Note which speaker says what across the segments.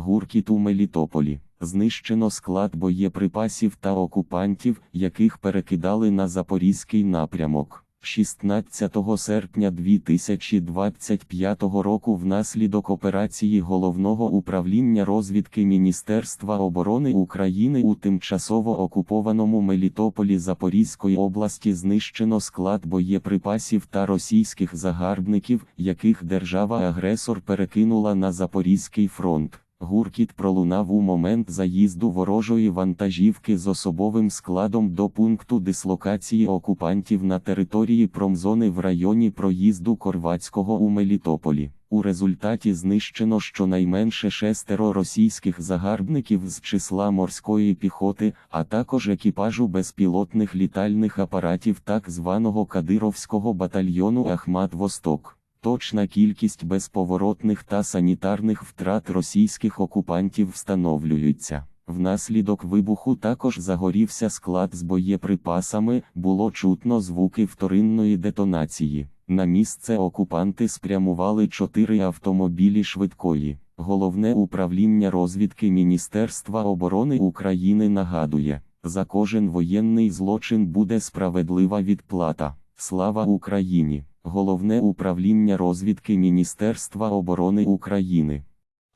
Speaker 1: Гуркіт у Мелітополі. Знищено склад боєприпасів та окупантів, яких перекидали на Запорізький напрямок. 16 серпня 2025 року внаслідок операції Головного управління розвідки Міністерства оборони України у тимчасово окупованому Мелітополі Запорізької області знищено склад боєприпасів та російських загарбників, яких держава-агресор перекинула на Запорізький фронт. Гуркіт пролунав у момент заїзду ворожої вантажівки з особовим складом до пункту дислокації окупантів на території промзони в районі проїзду Корвацького у Мелітополі. У результаті знищено щонайменше шестеро російських загарбників з числа морської піхоти, а також екіпажу безпілотних літальних апаратів так званого Кадировського батальйону Ахмат Восток. Точна кількість безповоротних та санітарних втрат російських окупантів встановлюється. Внаслідок вибуху також загорівся склад з боєприпасами, було чутно звуки вторинної детонації. На місце окупанти спрямували чотири автомобілі швидкої. Головне управління розвідки Міністерства оборони України нагадує: за кожен воєнний злочин буде справедлива відплата. Слава Україні! Головне управління розвідки Міністерства оборони України.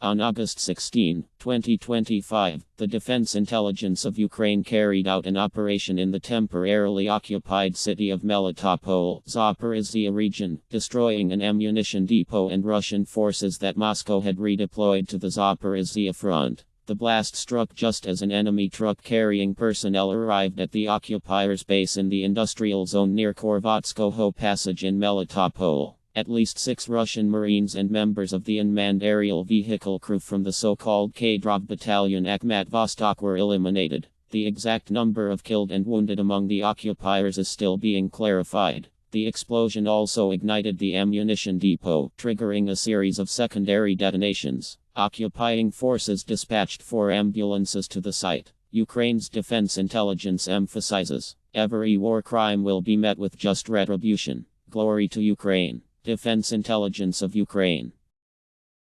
Speaker 2: On August 16, 2025, the Defense Intelligence of Ukraine carried out an operation in the temporarily occupied city of Melitopol, Zaporizhia region, destroying an ammunition depot and Russian forces that Moscow had redeployed to the Zaporizhia front. The blast struck just as an enemy truck carrying personnel arrived at the occupiers' base in the industrial zone near Korvatskoho Passage in Melitopol. At least six Russian Marines and members of the unmanned aerial vehicle crew from the so-called K-Drog Battalion Akhmat Vostok were eliminated. The exact number of killed and wounded among the occupiers is still being clarified. The explosion also ignited the ammunition depot, triggering a series of secondary detonations. Occupying forces dispatched four ambulances to the site. Ukraine's defense intelligence emphasizes every war crime will be met with just retribution. Glory to Ukraine. Defense Intelligence of Ukraine.